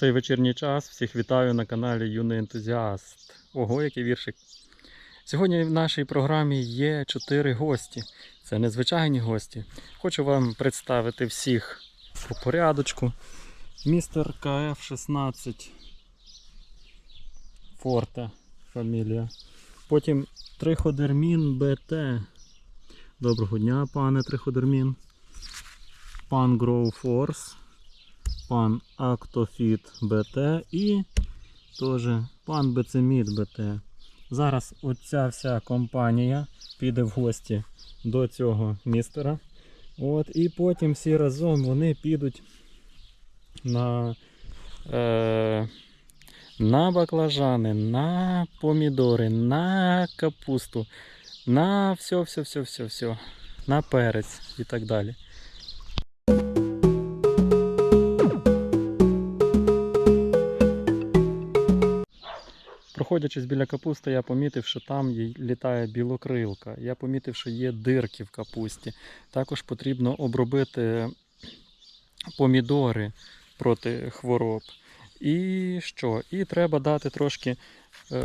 цей вечірній час. Всіх вітаю на каналі Юний Ентузіаст. Ого, який віршик. Сьогодні в нашій програмі є чотири гості. Це незвичайні гості. Хочу вам представити всіх по порядочку. Містер КФ-16 Форте фамілія. Потім Триходермін БТ. Доброго дня, пане Триходермін. Пан Grow Force, пан Актофіт БТ і теж пан Бецеміт БТ. Зараз оця вся компанія піде в гості до цього містера. От, і потім всі разом вони підуть на, е, на баклажани, на помідори, на капусту, на все, все, все, все, все, на перець і так далі. Проходячись біля капусти, я помітив, що там літає білокрилка. Я помітив, що є дирки в капусті. Також потрібно обробити помідори проти хвороб. І що? І треба дати трошки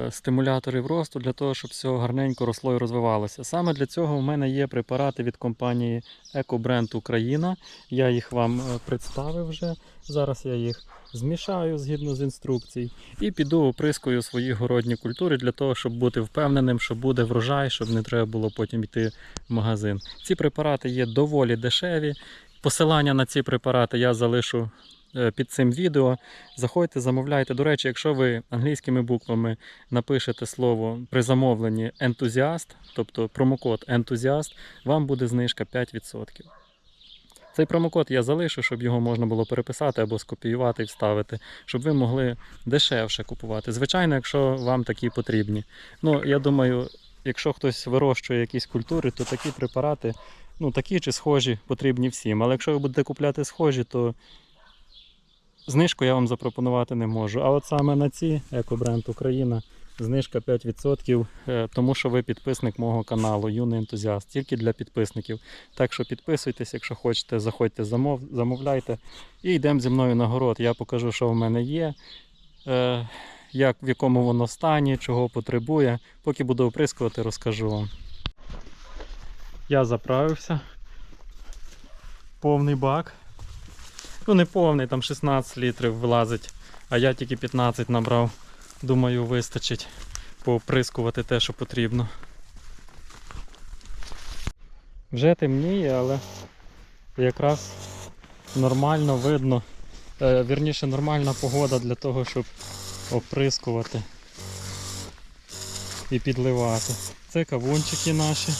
стимуляторів росту для того, щоб все гарненько росло і розвивалося. Саме для цього в мене є препарати від компанії EcoBrand Україна. Я їх вам е, представив вже. Зараз я їх змішаю згідно з інструкцій і піду оприскую свої городні культури для того, щоб бути впевненим, що буде врожай, щоб не треба було потім йти в магазин. Ці препарати є доволі дешеві. Посилання на ці препарати я залишу е, під цим відео. Заходьте, замовляйте. До речі, якщо ви англійськими буквами напишете слово при замовленні ентузіаст, тобто промокод ентузіаст, вам буде знижка 5%. Цей промокод я залишу, щоб його можна було переписати або скопіювати і вставити, щоб ви могли дешевше купувати. Звичайно, якщо вам такі потрібні. Ну, я думаю, якщо хтось вирощує якісь культури, то такі препарати, ну такі чи схожі, потрібні всім. Але якщо ви будете купляти схожі, то знижку я вам запропонувати не можу. А от саме на ці екобренд Україна. Знижка 5%, е, тому що ви підписник мого каналу Юний ентузіаст, тільки для підписників. Так що підписуйтесь, якщо хочете, заходьте, замов, замовляйте. І йдемо зі мною на город. Я покажу, що в мене є, е, як, в якому воно стані, чого потребує. Поки буду оприскувати, розкажу вам. Я заправився. Повний бак. Ну, не повний, там 16 літрів вилазить, а я тільки 15 набрав. Думаю, вистачить пооприскувати те, що потрібно. Вже темніє, але якраз нормально видно, е, вірніше нормальна погода для того, щоб оприскувати і підливати. Це кавунчики наші.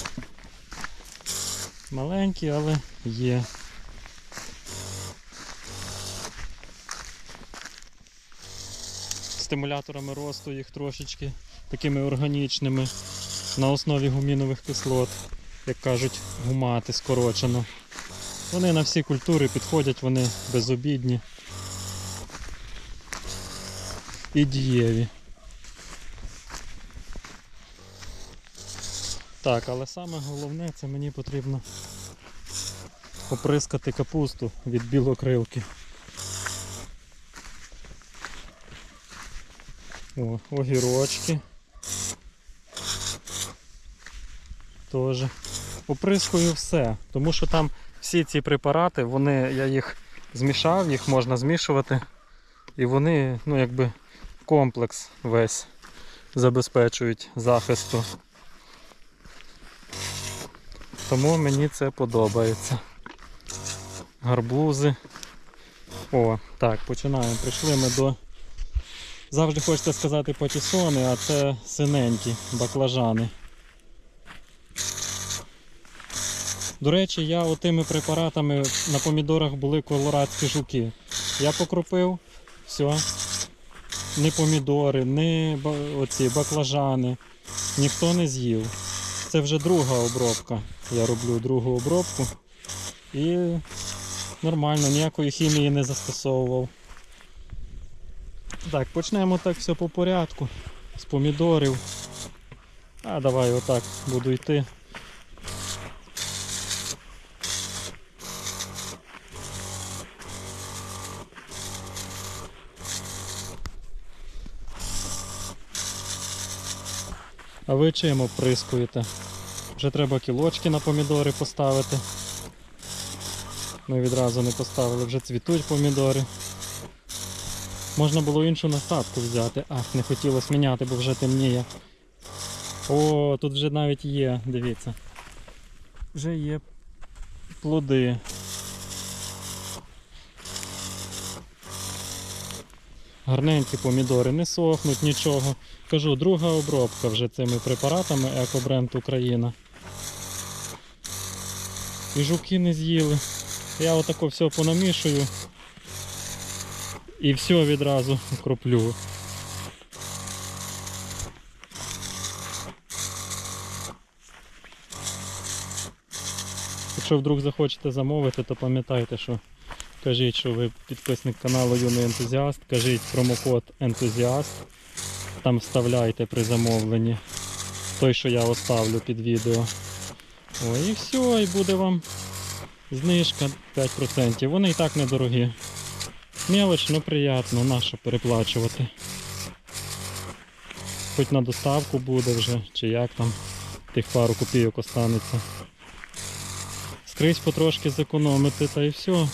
Маленькі, але є. Стимуляторами росту їх трошечки такими органічними на основі гумінових кислот, як кажуть, гумати скорочено. Вони на всі культури підходять, вони безобідні і дієві. Так, але саме головне це мені потрібно оприскати капусту від білокрилки. О, огірочки. Тоже. Оприскую все, тому що там всі ці препарати, вони, я їх змішав, їх можна змішувати. І вони, ну якби комплекс весь забезпечують захисту. Тому мені це подобається. Гарбузи. О, так, починаємо. Прийшли ми до Завжди хочеться сказати патісони, а це синенькі баклажани. До речі, я отими препаратами на помідорах були колорадські жуки. Я покропив, все. Ні помідори, ні оці баклажани. Ніхто не з'їв. Це вже друга обробка. Я роблю другу обробку. І нормально, ніякої хімії не застосовував. Так, почнемо так все по порядку, з помідорів. А давай отак буду йти. А ви чим оприскуєте? Вже треба кілочки на помідори поставити. Ми відразу не поставили, вже цвітуть помідори. Можна було іншу насадку взяти. Ах, не хотілося міняти, бо вже темніє. О, тут вже навіть є, дивіться. Вже є плоди. Гарненькі помідори не сохнуть, нічого. Кажу, друга обробка вже цими препаратами Екобренд Україна. І жуки не з'їли. Я отако все понамішую і все відразу кроплю. Якщо вдруг захочете замовити, то пам'ятайте, що кажіть, що ви підписник каналу Юний Ентузіаст, кажіть промокод Ентузіаст. Там вставляйте при замовленні. Той, що я оставлю під відео. О, і все, і буде вам знижка 5%. Вони і так недорогі. Мелоч, ну приємно, нащо переплачувати. Хоч на доставку буде вже, чи як там, тих пару копійок останеться. Скрізь потрошки зекономити та і все.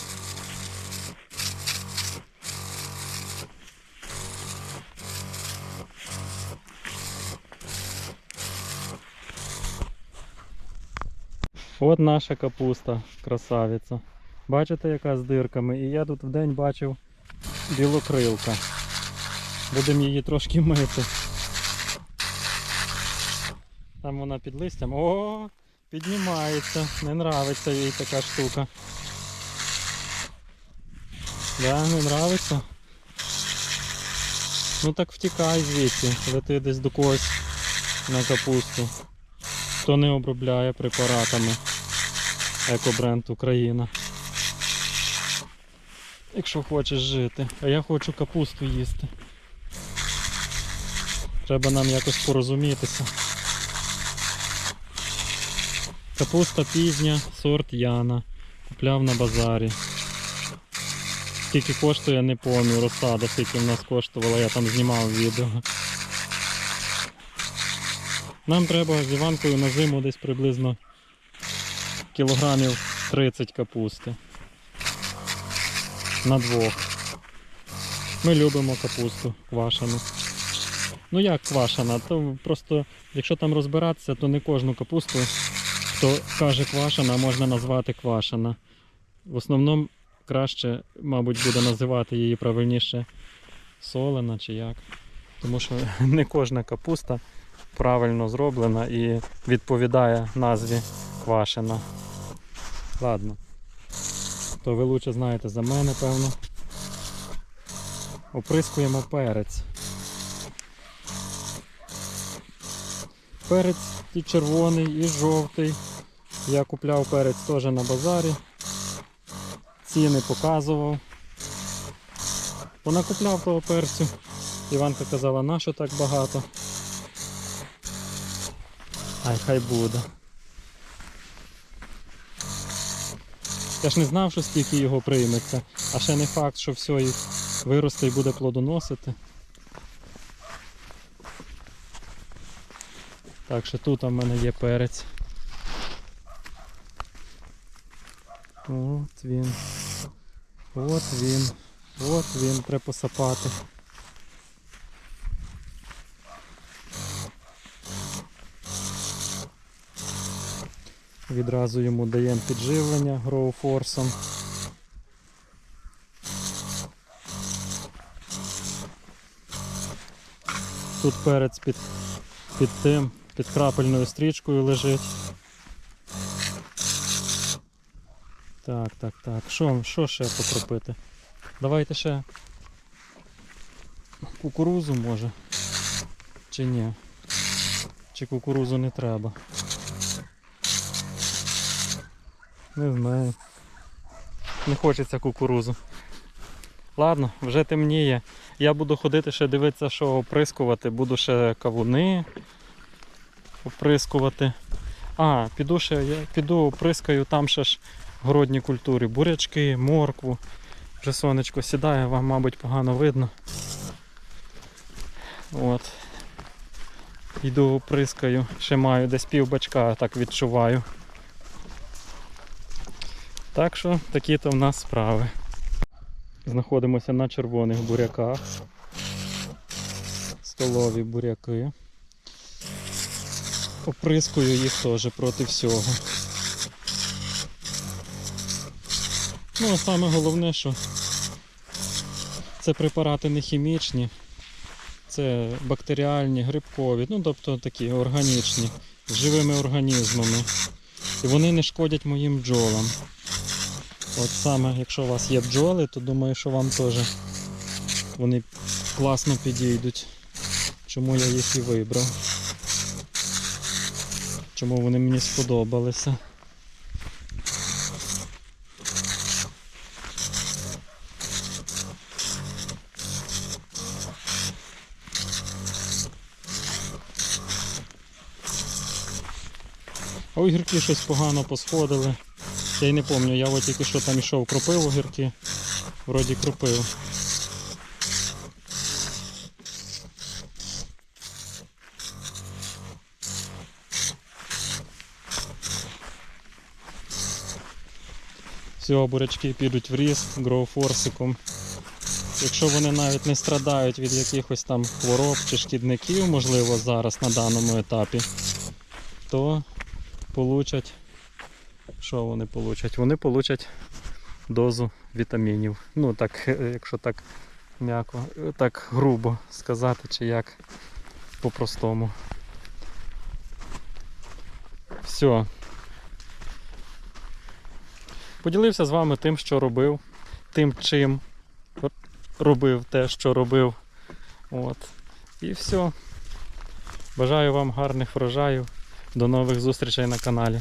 От наша капуста, красавиця. Бачите, яка з дирками? І я тут вдень бачив білокрилка. Будемо її трошки мити. Там вона під листям. О, піднімається. Не нравиться їй така штука. Да, не нравиться? Ну так втікай звідси, лети десь до когось на капусту. Хто не обробляє препаратами. Екобренд Україна. Якщо хочеш жити. А я хочу капусту їсти. Треба нам якось порозумітися. Капуста пізня, сорт Яна. Купляв на базарі. Скільки коштує, не пам'ятаю, розсада, скільки в нас коштувала, я там знімав відео. Нам треба з Іванкою на зиму десь приблизно кілограмів 30 капусти. На двох. Ми любимо капусту квашену. Ну як квашена, то просто якщо там розбиратися, то не кожну капусту, хто каже квашена, можна назвати квашена. В основному краще, мабуть, буде називати її правильніше солена чи як. Тому що не кожна капуста правильно зроблена і відповідає назві квашена. Ладно. То ви лучше знаєте за мене, певно. Оприскуємо перець. Перець і червоний, і жовтий. Я купляв перець теж на базарі. Ціни показував. Вона купляв того перцю. Іванка казала, на що так багато. Ай, хай буде. Я ж не знав, що стільки його прийметься, а ще не факт, що все і виросте і буде плодоносити. Так що тут у мене є перець. От він. От він. От він, треба посапати. Відразу йому даємо підживлення гроуфорсом. Тут перець під, під тим, під крапельною стрічкою лежить. Так, так, так. Що, що ще покропити? Давайте ще кукурузу може. Чи ні? Чи кукурузу не треба? Не знаю. Не хочеться кукурузу. Ладно, вже темніє. Я буду ходити ще дивитися, що оприскувати. Буду ще кавуни оприскувати. А, піду ще, я піду оприскаю там ще ж городні культури. Бурячки, моркву. Вже сонечко сідає, вам, мабуть, погано видно. От. Йду оприскаю, ще маю десь пів бачка, так відчуваю. Так що такі то в нас справи. Знаходимося на червоних буряках. Столові буряки. Оприскую їх теж проти всього. Ну, а саме головне, що це препарати не хімічні, це бактеріальні, грибкові, ну тобто такі органічні, з живими організмами. І вони не шкодять моїм бджолам. От саме, якщо у вас є бджоли, то думаю, що вам теж вони класно підійдуть. Чому я їх і вибрав. Чому вони мені сподобалися. А огірки щось погано посходили. Я й не пам'ятаю, я от тільки що там ішов, кропив огірки. Вроді кропив. Все, бурячки підуть в ріст гроуфорсиком. Якщо вони навіть не страдають від якихось там хвороб чи шкідників, можливо, зараз на даному етапі, то получать. Що вони получать? Вони получать дозу вітамінів. Ну так, е, якщо так м'яко, е, так грубо сказати, чи як по-простому. Все. Поділився з вами тим, що робив, тим, чим робив те, що робив. От. І все. Бажаю вам гарних врожаїв. До нових зустрічей на каналі.